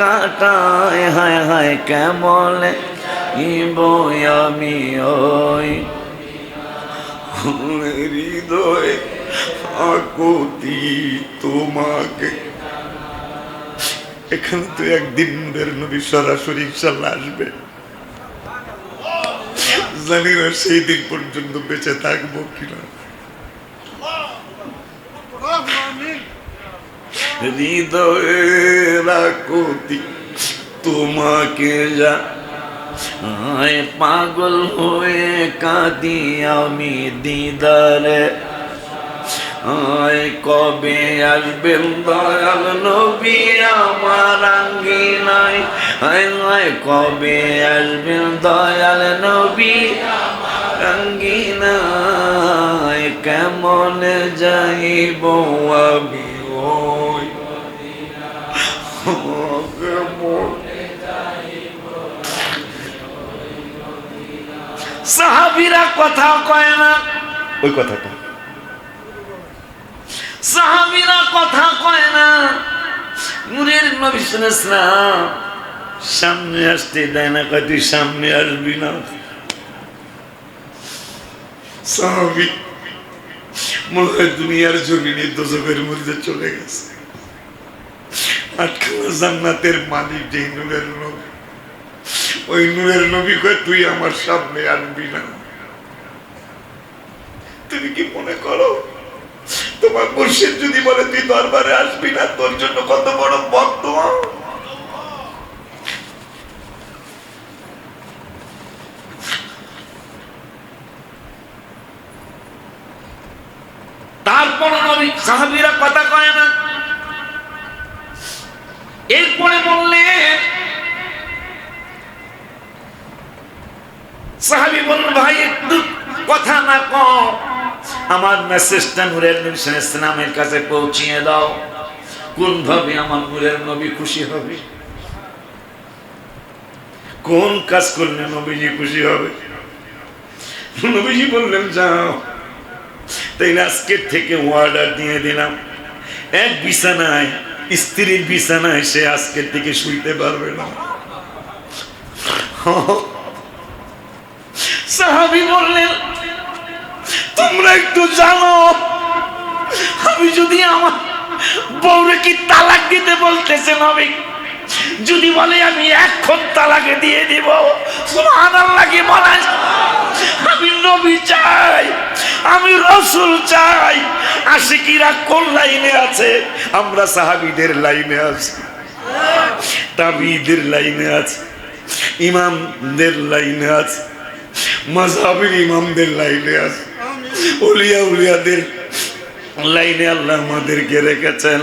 কাটায়, হায় হায় কেমনে বই আমি ওই হৃদয় আকতি তোমাকে। এখানে তো একদিন নূরের নবী সরাসরি ইনশাল্লাহ আসবে। জানি না সেই দিন পর্যন্ত বেঁচে থাকব কিনা। আকতি তোমাকে যা আয় পাগল হয়ে কাঁদি আমি দিদারে। আয় কবে আসবেন দয়াল নবী আমার আঙ্গিনায়? আয় আয় কবে আসবেন দয়াল নবী আঙ্গিনায়? কেমন যাইব আমি? সাহাবিরা কথা কয় না। ওই কথাটা। সাহাবিরা কথা কয় না। নূরের নবী শুনেছিলাম সামনে আসতে দেয় না কয় তুই সামনে আসবি না। সাহাবি মনে হয় দুনিয়ার জমিনে দোজকের মধ্যে চলে গেছে। আটখানা জান্নাতের মালিক যেই নূরের নবী। ওই নূরের নবী কয়, তুই আমার সামনে আসবি না। তুমি কি মনে করো? তোমার মুর্শিদ যদি বলে, তুই দরবারে আসবি না, তোর জন্য কত বড় ভক্ত? তারপর সাহাবিরা কথা কয় না। এরপরে বললেন সাহাবি বলল ভাই, একটু কথা না কম আমার মেসেজটা নূরের নবী কাছে পৌঁছিয়ে দাও। কোন ভাবে আমার নূরের নবী খুশি হবে? কোন কাজ করলে নবীজি খুশি হবে? নবীজি বললেন, যাও। তাই আজকের থেকে অর্ডার দিয়ে দিলাম। এক বিছানায়, স্ত্রীর বিছানায় সে আজকের থেকে শুইতে পারবে না। সাহাবি বললেন, তোমরা একটু জানো, আমি যদি আমার বউরে কি তালাক দিতে বলতেছে নবী যদি বলে আমি এখন তালাকে দিয়ে দিব, সুবহানাল্লাহি বলেন? আমি নবী চাই, আমি রসুল চাই, আশিকিরা কোন লাইনে আছে? আমরা সাহাবিদের লাইনে আছি, তাবিদের লাইনে আছে, ইমামদের লাইনে আছে মজাবের ইমামদের লাইনে আছে। উলিয়া উলিয়াদের লাইনে আল্লাহ আমাদেরকে রেখেছেন।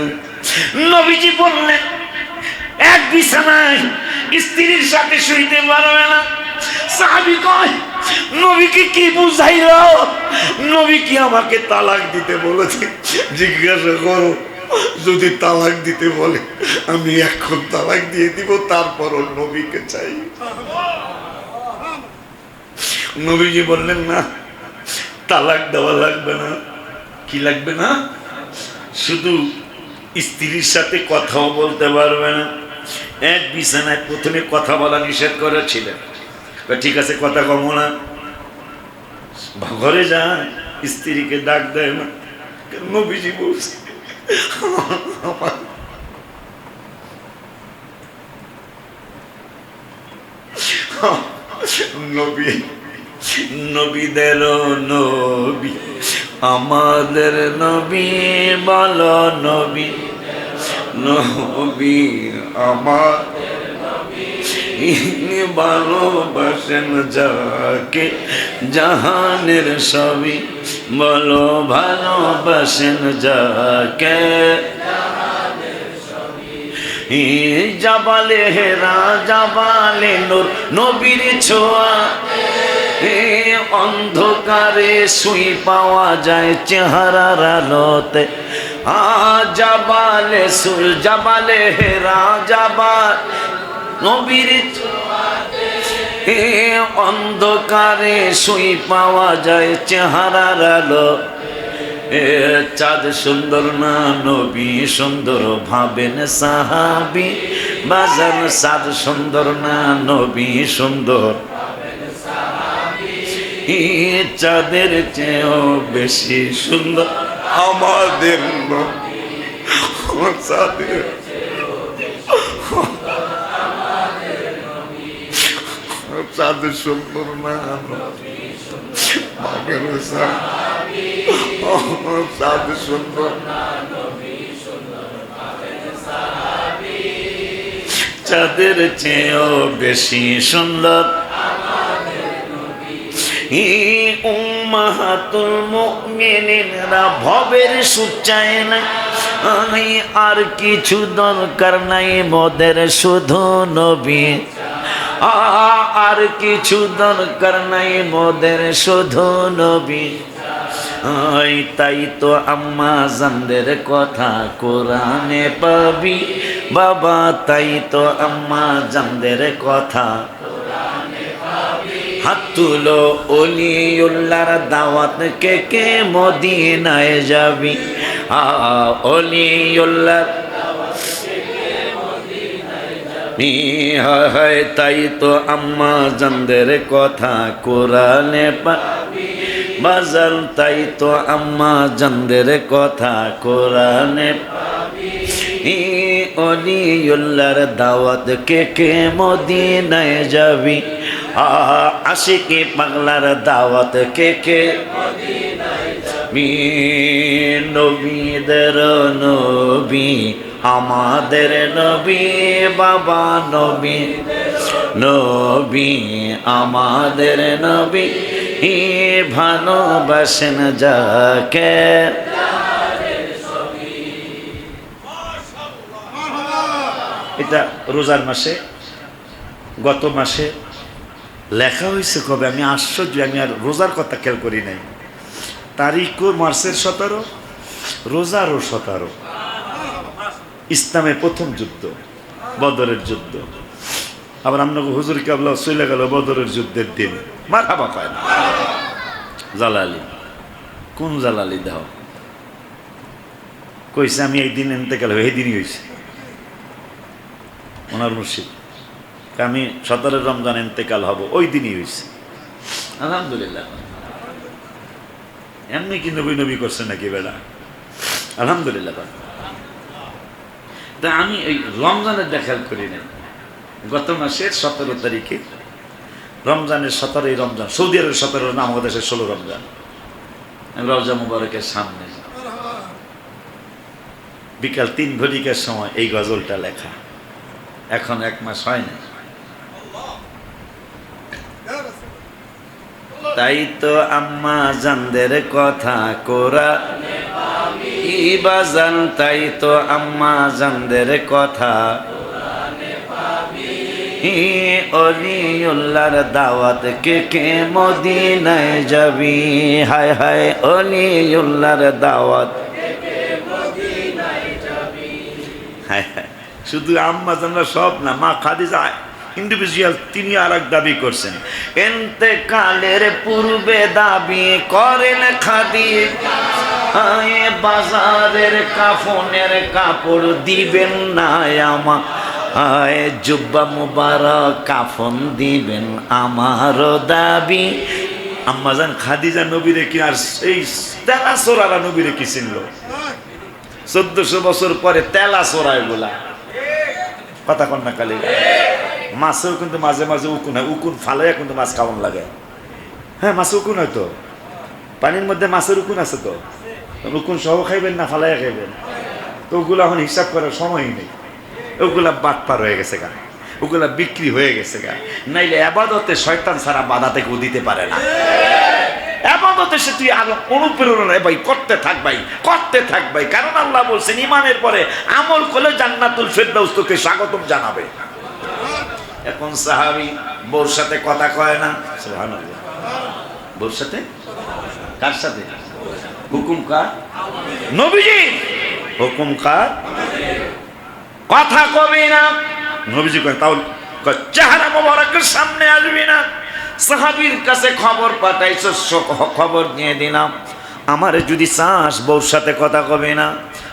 নবীজি বললেন, এক বিছানায় স্ত্রীর সাথে শুইতে পারবে না। সাহাবি কয়, নবীকে কি বুঝাইল? নবী কি আমাকে তালাক দিতে বলেছে? জিজ্ঞাসা করো, যদি তালাক দিতে বলে, আমি এখন তালাক দিয়ে দিব, তারপরও নবীকে চাই। নবীজি বললেন, না, তালাক দেওয়া লাগবে না। কি লাগবে না? শুধু স্ত্রীর সাথে কথাও বলতে পারবে না। এক বিছানায় প্রথমে কথা বলা নিষেধ করেছিলেন। ঠিক আছে, কথা কমো না। ঘরে যায় স্ত্রীকে ডাক দেয় না নবীজি বলছে নবী নবীদের নবী, আমাদের নবী বল নবী নবী আমার ভালোবাসেন যাকে, জাহানের সবই। বলো ভালোবাসেন যাকে ই জাবালে হেরা জাবালে নূর, নবীর ছোঁয়া। এ অন্ধকারে সুই পাওয়া যায় চেহারার আলোতে। আ জাবালে, সুর জাবালে হেরা জাবাল নবীর এ অন্ধকারে সুই পাওয়া যায় চেহারার আলো। এ চাঁদ সুন্দর না নবী সুন্দর ভাবেন সাহাবি। বাজান চাঁদ সুন্দর না নবী সুন্দর চাঁদের চেয়েও বেশি সুন্দর। আমাদের চাঁদের চাঁদ সুন্দর না চাঁদ। সুন্দর। চাঁদের চেয়েও বেশি সুন্দর। উম্মাহাতুল মুমিনিনরা ভবের সুচায় না আর কিছু দরকার নাই মোদের, শুধু নবী। আর কিছু দরকার নাই মোদের, শুধু নবী। তাই তো আম্মা জানদের কথা কোরআনে পাবি। বাবা তাই তো আম্মা জানদের কথা হাত তুলো অলিউল্লার দাওয়াত কে কে মদিনায় যাবি? অলিউল্লার হয় তাই তো আম্মা জানদের কথা কোরআনে বাজান, তাই তো আম্মা জানদের কথা কোরআনে অলিউল্লার দাওয়াত কে কে মদিনায় যাবি? আশিকি পাগলার দাওয়াত কে কে? নবীদের নবী, আমাদের নবী, বাবা নবী। নবী, আমাদের নবী। ই ভালোবাসেন যাকে। এটা রোজার মাসে, গত মাসে লেখা হয়েছে কবে? আমি আশ্চর্য, আমি আর রোজার কথা খেয়াল করি নাই। তারিখও মার্চের সতেরো, রোজারও সতেরো। ইসলামের প্রথম যুদ্ধ, বদরের যুদ্ধ। আবার আপনাকে হুজুর কাবলা চলে গেল বদরের যুদ্ধের দিন। মার হাবা পায় না। জালালি, কোন জালালি দাও? কইছে, আমি এই দিন এনতে গেল, এই দিনই হয়েছে ওনার মুর্শিদ। আমি সতেরো রমজান এন্তেকাল হব, ওই দিনই হয়েছে। আলহামদুলিল্লাহ। এমনি কি নবী নবী করছে নাকি বেড়া? আলহামদুলিল্লাহ। তা আমি এই রমজানের দেখাল করি না গত মাসের সতেরো তারিখে, রমজানের সতেরোই রমজান, সৌদি আরবের সতেরো না আমাদের দেশের ষোলো রমজান। রওজা মুবারকের সামনে। বিকাল তিন ঘটিকার সময় এই গজলটা লেখা। এখন এক মাস হয় না তাই তো আম্মা জানদের কথা কোরা। ইবাজান তাই তো আম্মা জানদের কথা। অলিউল্লার দাওয়াত কে কে মদিনায় যাবি? হায় হায় অলিউল্লার দাওয়াত। হায় হায়, শুধু আম্মা জানরা সব না, মা খাদিজা। ইন্ডিভিজুয়াল তিনি আর দাবি করছেন। এতেকালের পূর্বে দাবি করেন খাদি বাজারের কাফনের কাপড় দিবেন না আমা আয় জুব্বা মুবারক কাফন দিবেন আমারও দাবি। আম্মাজান খাদিজা নবীরে কি আর সেই তেলা সোরারা নবীরে কি চিনল? চোদ্দশো বছর পরে তেলা সোরায় বলা কথা কন্যা কালী মাছেও কিন্তু মাঝে মাঝে উকুন হয়। উকুন ফালাইয়া কিন্তু মাছ খাওয়ান লাগে। হ্যাঁ মাছে উকুন হয়তো পানির মধ্যে মাছের উকুন আছে তো? উকুন সহ খাইবেন না ফালাইয়া খাইবেন? তো ওগুলো এখন হিসাব করার সময়ই নেই। ওগুলা বাদ পার হয়ে গেছে গা। ওগুলা বিক্রি হয়ে গেছে গা। নাইলে আবাদতে শয়তান ছাড়া বাধা থেকে দিতে পারে না। আবাদতে সে তুই আরও ভাই, করতে থাক ভাই, করতে থাক ভাই। কারণ আল্লাহ বলছেন ইমানের পরে আমল করলে জান্নাতুল ফেরদাউস তোকে স্বাগতম জানাবে। এখন সাহাবি বউর সাথে কথা কয় না? সুবহানাল্লাহ। বউর সাথে? কার সাথে? হুকুম কার? নবীজি! হুকুম কার? কথা কবি না। নবীজি কয় তাও চেহারা মোবারকের সামনে আসবি না। সাহাবির কাছে খবর পাঠাইছো খবর নিয়ে দিলাম। আমারে যদি চাস বউর সাথে কথা কবে না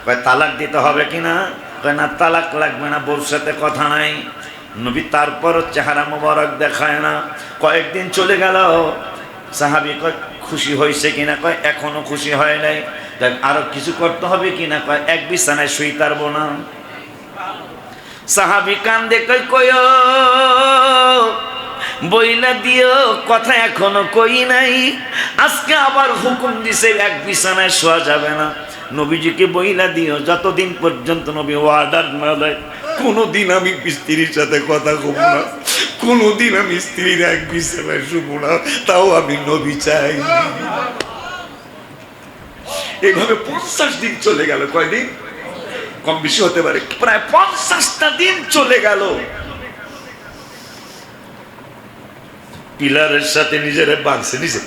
কয় তালাক দিতে হবে কিনা কয় না তালাক লাগবে না বউর সাথে কথা নাই। নবী তারপরও চেহারা মোবারক দেখায় না। কয়েকদিন চলে গেল। সাহাবি কয়, খুশি হয়েছে কিনা? কয়, এখনও খুশি হয় নাই। দেখ, আরও কিছু করতে হবে কিনা? কয়, এক বিছানায় শুই পারব না। সাহাবি কান্দে কই কয়, বইলা দিও, কথা এখনও কই নাই। আজকে আবার হুকুম দিছে, এক বিছানায় শোয়া যাবে না। নবীজিকে বইলা দিও, যতদিন পর্যন্ত নবী অর্ডার না দেয় কোনোদিন আমি স্ত্রীর সাথে কথা কব না। কোনোদিন আমি স্ত্রীর এক বিছানায় শুভ না। তাও আমি নবী চাই। এইভাবে পঞ্চাশ দিন চলে গেল। কয়দিন? কম বেশি হতে পারে। প্রায় পঞ্চাশটা দিন চলে গেল। পিলারের সাথে নিজেরে বাঁধছে, নিজে।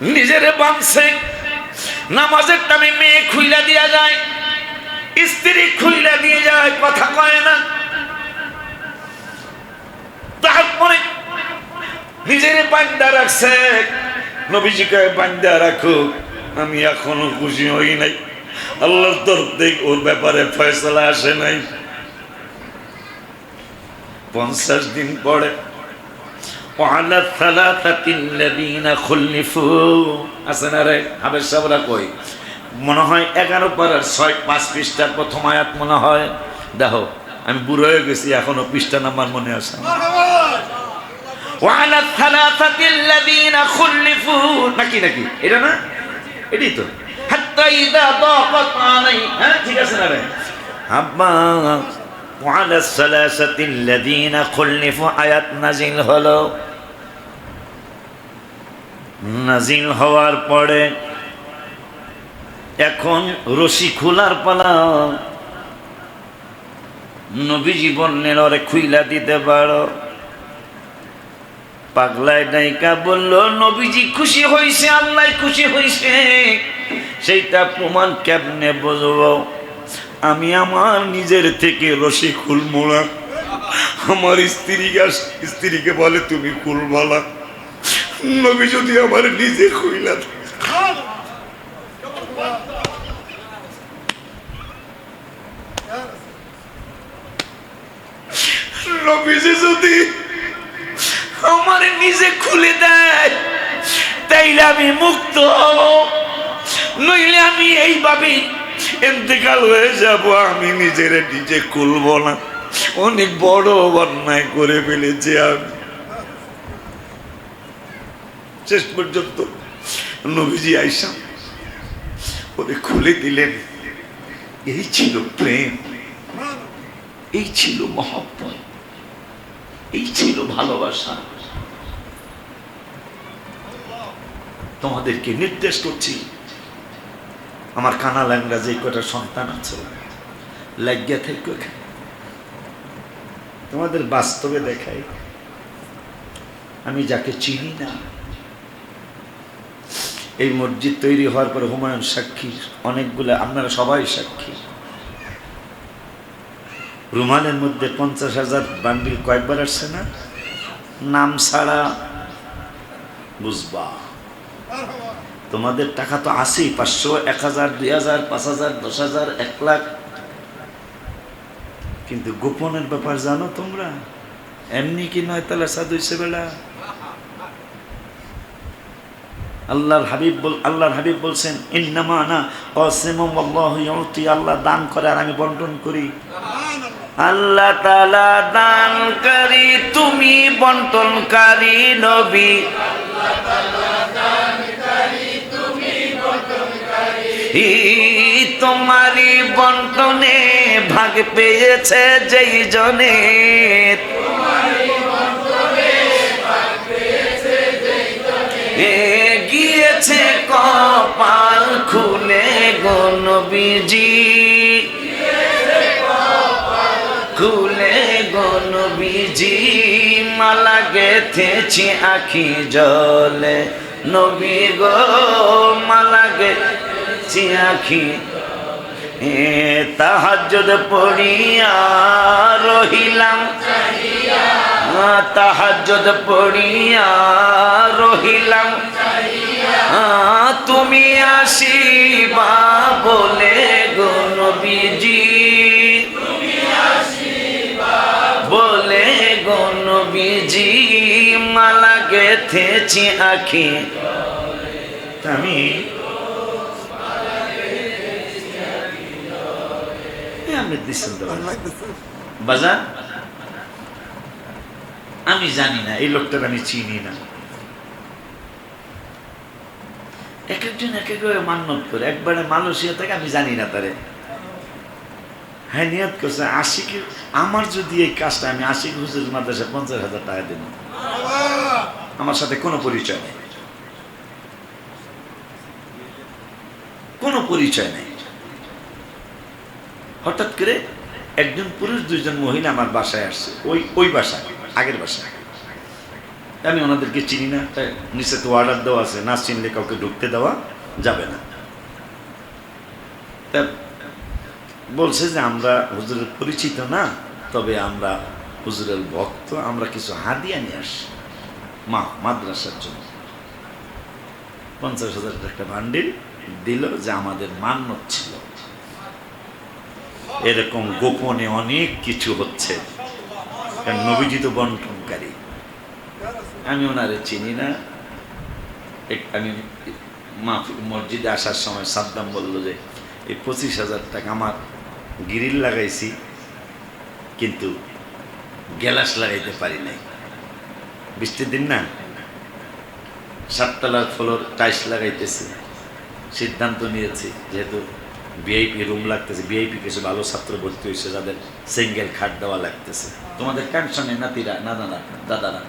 নিজেরে বাঁধছে। নামাজের টাইমে মেয়ে খুইলা দিয়া যায়। স্ত্রী খুইলা দিয়ে যায় কথা কয় না তারপরে নিজেরে বান্দা রাখছে নবীজিকে বান্দা রাখুক আমি এখনো খুশি হই নাই আল্লাহর তরফ থেকে ওর ব্যাপারে ফয়সলা আসে নাই পঞ্চাশ দিন পরে وعلى الثلاثة الذين خلفوا আছে না রে হাবের সাবরা কই মনে হয় এগারো পারার ছয় পাঁচ পৃষ্ঠার প্রথম আয়াত মনে হয় দেখো আমি বুড়ো হয়ে গেছি এখনো পৃষ্ঠা নাম্বার মনে আছে আমার। وعلى الثلاثة الذين خلفوا নাকি নাকি এটা না এটাই তো حتى إذا ضاقت علي হ্যাঁ ঠিক আছে না রে আব্বা وعلى الثلاثة الذين خلفوا আয়াত নাজিল হলো নাজিল হওয়ার পরে এখন রশি খোলার পালা। নবীজি বললেন, ওরে খুইলা দিতে পারো। পাগলায় নায়িকা বলল, নবীজি খুশি হয়েছে আল্লাহ খুশি হয়েছে সেইটা প্রমাণ কেমনে বুঝব? আমি আমার নিজের থেকে রশি খুলবো না। আমার স্ত্রীকে স্ত্রীকে বলে, তুমি খুলবো না। নবী যদি আমার নিজে খুইলা দেয়। আমার নিজে খুলে দেয়, তাইলে আমি মুক্ত নইলে আমি এইভাবে এতেকাল হয়ে যাব, আমি নিজের নিজে খুলব না। অনেক বড় অন্যায় করে ফেলেছি আমি। শেষ পর্যন্ত নবীজি আইসা ওরে খুলে দিলেন। এই ছিল প্রেম, এই ছিল মহব্বত। এই ছিল ভালোবাসা। তোমাদেরকে নির্দেশ করছি, আমার কানা ল্যাংরা যে কটা সন্তান আছে। লাগিয়া থেকে তোমাদের বাস্তবে দেখাই, আমি যাকে চিনি না, এই মসজিদ তৈরি হওয়ার পর হুমায়ুন সাক্ষী অনেকগুলো, আপনারা সবাই সাক্ষী। রুমালের মধ্যে পঞ্চাশ হাজার বান্ডিল কয়েকবার আসছে না? নাম ছাড়া বুঝবা। তোমাদের টাকা তো আছেই, পাঁচশো, এক হাজার, দুই হাজার, পাঁচ হাজার, দশ হাজার, এক লাখ। কিন্তু গোপনের ব্যাপার জানো তোমরা? এমনি কি নয় তাহলে সাধু বেলা? আল্লাহর হাবিব বল আল্লাহর হাবিব বলছেন, ইন্নামা না অসিমম, আল্লাহ আল্লাহ দান করে আর আমি বন্টন করি। আল্লাহ তাআলা দানকারী, তুমি বন্টনকারী নবী। তোমারই বন্টনে ভাগ পেয়েছে যেই জনে। গিয়েছে কপাল খুলে গনবিজি খুলে মালা গেথেছি আখি জলে। নবী গো মালা গেছি আখি। এ তাহাজ্জুদ পড়িয়া রহিলাম। তাহাজ্জুদ পড়িয়া রহিলাম। তুমি আসিবা বলে গো নবীজি। নবীজি মালা গেথেছি আখি আমি এ, আমি বাজার আমি জানি না এই লোকটাকে আমি চিনি না এক একজন এক এক মান্যত করে একবারে মালয়েশিয়া থেকে আমি জানি না তারে হ্যাঁ নিয়ত করছে। আশিক, আমার যদি এই কাজটা আমি আশিক হুজুর মাদ্রাসা পঞ্চাশ হাজার টাকা দিন আমার সাথে কোনো পরিচয় নেই। কোনো পরিচয় নেই। হঠাৎ করে একজন পুরুষ, দুইজন মহিলা আমার বাসায় আসছে। ওই ওই বাসায়, আগের বাসায়। আমি ওনাদেরকে চিনি না, তাই নিচে তো অর্ডার দেওয়া আছে। না চিনলে কাউকে ঢুকতে দেওয়া যাবে না। তা বলছে যে আমরা হুজুরের পরিচিত না, তবে আমরা হুজুরের ভক্ত, আমরা কিছু হাদিয়া নিয়ে আসি। মা, মাদ্রাসার জন্য। পঞ্চাশ হাজার একটা বান্ডিল দিল যে আমাদের মান্য ছিল। এরকম গোপনে অনেক কিছু হচ্ছে। কারণ নবীজি তো বন্টনকারী। আমি ওনারে চিনি না। আমি মাহফিল মসজিদে আসার সময় সাদ্দাম বলল যে, এই পঁচিশ হাজার টাকা আমার গিরিল লাগাইছি, কিন্তু গ্যালাস লাগাইতে পারি নাই। বৃষ্টির দিন না? সাততলার ফ্লোর টাইস লাগাইতেছি, সিদ্ধান্ত নিয়েছি, যেহেতু ভিআইপি রুম লাগতেছে, ভিআইপি কিছু ভালো ছাত্র ভর্তি হয়েছে, যাদের সিঙ্গেল খাট দেওয়া লাগতেছে। তোমাদের টেনশনে নাতিরা না দাদা দাদারা।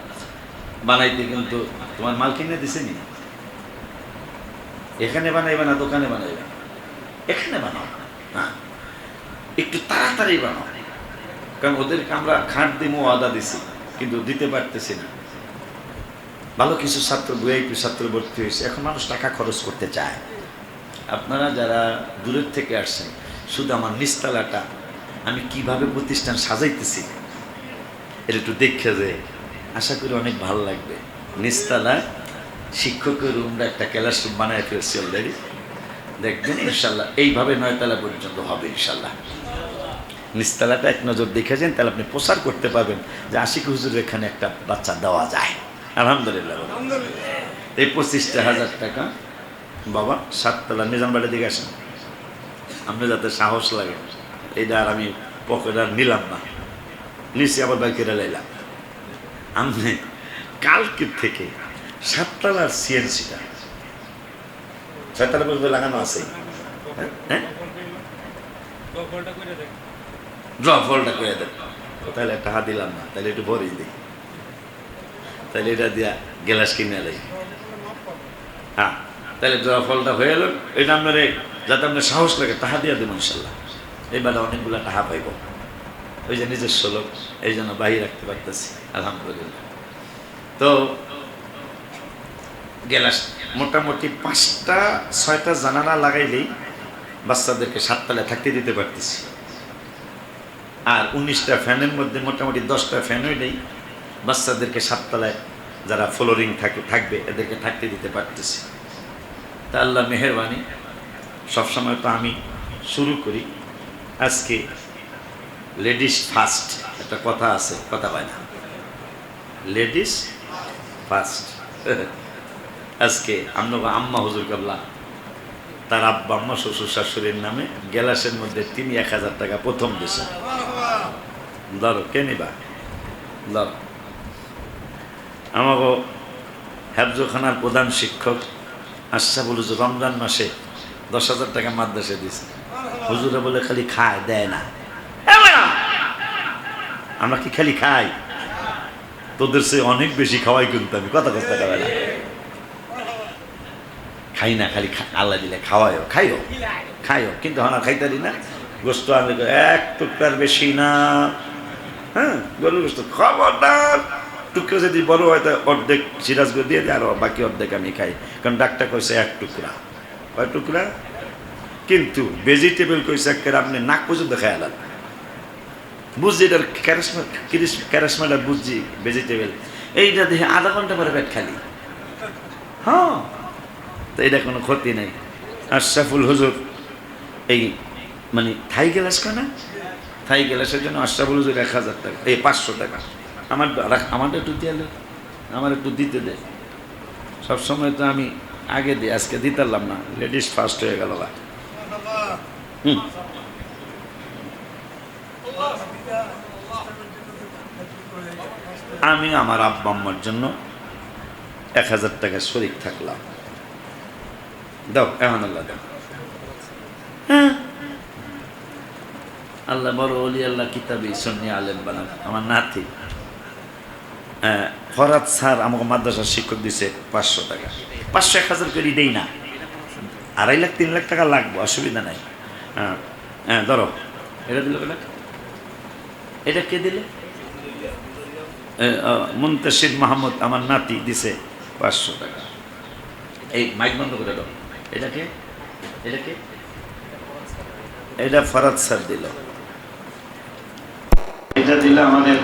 বানাইতে কিন্তু তোমার মাল কিনে দিছে নি? এখানে বানাইবে না, দোকানে বানাইবে? এখানে বানাও। হ্যাঁ। একটু তাড়াতাড়ি বানাও। কারণ ওদেরকে আমরা খাট দিমো আদা দিছি, কিন্তু দিতে পারতেছি না। ভালো কিছু ছাত্র ভিআইপি ছাত্র ভর্তি হয়েছে, এখন মানুষ টাকা খরচ করতে চায়। আপনারা যারা দূরের থেকে আসছেন, শুধু আমার নিস্তালাটা, আমি কীভাবে প্রতিষ্ঠান সাজাইতেছি এটা একটু দেখে যে আশা করি অনেক ভালো লাগবে। নিস্তালা, শিক্ষকের রুমটা একটা ক্লাস রুম বানায় ফেলছি অলরেডি দেখবেন, ইনশাল্লাহ, এইভাবে নয়তলা পর্যন্ত হবে, ইনশাল্লাহ। নিস্তালাটা এক নজর দেখেছেন তাহলে আপনি প্রচার করতে পারবেন যে আশিক হুজুরের এখানে একটা বাচ্চা দেওয়া যায়। আলহামদুলিল্লাহ এই পঁচিশটা হাজার টাকা বাবা সাততলা নিজাম বাড়ির দিকে আসেন। আপনি যাতে সাহস লাগে এটা আর আমি পকেট আর নিলাম না। নিচে আবার বাইকেরা লাইলাম আপনি কালকের থেকে সাততলার সিএনসিটা ছয়তলা পর্যন্ত লাগানো আছে হ্যাঁ? হ্যাঁ ড্র ফলটা করে দেন। তাহলে একটা হাত দিলাম না, তাহলে একটু ভরেই দিই। তাহলে এটা দিয়া গ্লাস কিনে লাই। হ্যাঁ তাহলে ড্র ফলটা হয়ে গেল। এটা আপনার, যাতে আপনার সাহস লাগে, তাহা দিয়া দেবো ইনশাল্লাহ। এবারে অনেকগুলো টাকা পাইব। ওই যে নিজস্ব লোক, এই জন্য বাহির রাখতে পারতেছি, আলহামদুলিল্লাহ। তো, গেলাস মোটামুটি পাঁচটা, ছয়টা জানালা লাগাইলেই বাচ্চাদেরকে সাততলায় থাকতে দিতে পারতেছি। আর উনিশটা ফ্যানের মধ্যে মোটামুটি দশটা ফ্যান হইলেই বাচ্চাদেরকে সাততলায় যারা ফ্লোরিং থাকে থাকবে, এদেরকে থাকতে দিতে পারতেছি। তা আল্লাহ মেহরবানি, সবসময় তো আমি শুরু করি। আজকে লেডিস ফার্স্ট, একটা কথা আছে, কথা পায় না। Ladies first. আজকে আমরা আম্মা হুজুর কাবলা তার আব্বা আম্মা, শ্বশুর শাশুড়ির নামে গ্যালাসের মধ্যে তিনি এক হাজার টাকা প্রথম দিয়েছেন। ধরো কে নিবা ধরো আমাকে হেফজখানার প্রধান শিক্ষক আশরাফুল হুজুর রমজান মাসে দশ হাজার টাকা মাদ্রাসে দিয়েছে। হুজুরে বলে খালি খায়, দেয় না! আমরা কি খালি খাই? তোদের সে অনেক বেশি খাওয়াই কিন্তু আমি, কথা কথা খাবে না। খাই না, খালি আল্লাহ দিলে খাওয়াইও খাইও। খাইও, কিন্তু হনা খাইতারি না। গোস্ত আনলে এক টুকরার বেশি না। হ্যাঁ গরুর গোস্ত খবরদার! টুকরো যদি বড় হয় তা অর্ধেক সিরাজ করে দিয়ে দেয়, আর বাকি অর্ধেক আমি খাই। কারণ ডাক্তার কইছে এক টুকরা। কয় টুকরা? কিন্তু ভেজিটেবল কইছে একেবারে আপনি নাক পর্যন্ত আলাদা বুঝছি এটার ক্যারাসমা ক্যারাসমাটা বুঝছি ভেজিটেবল এইটা দেখে আধা ঘণ্টা পরে পেট খালি। হ্যাঁ তো এটা কোনো ক্ষতি নেই। আশরাফুল হুজুর, এই মানে থাই গ্লাস কেনা থাই গ্লাসের জন্য আশরাফুল হুজুর এক হাজার টাকা, এই পাঁচশো টাকা। আমার আমার একটু দিয়ে আমার একটু দিতে দে। সবসময় তো আমি আগে দিই, আজকে দিতে পারলাম না, লেডিস ফার্স্ট হয়ে গেল গা। হুম। আমি আমার আব্বা আম্মার জন্য এক হাজার টাকা শরিক থাকলাম। দাও এমন আল্লাহ দাও আল্লাহ বড় অলি আল্লাহ কিতাবি সন্নি আলেম বানান। আমার নাতি হ্যাঁ, ফরাদ স্যার আমাকে মাদ্রাসার শিক্ষক দিছে পাঁচশো টাকা। পাঁচশো এক হাজার করে দেই না। আড়াই লাখ তিন লাখ টাকা লাগবে অসুবিধা নাই। হ্যাঁ হ্যাঁ ধরো। এটা দিল এটা কে দিলে? মুন্তাসির মাহমুদ আমার নাতি দিছে পাঁচশো টাকা। এই মাইক বন্ধ করে দাও। এটা কে? এটা ফরাদ স্যার দিল। এটা দিলে আমাদের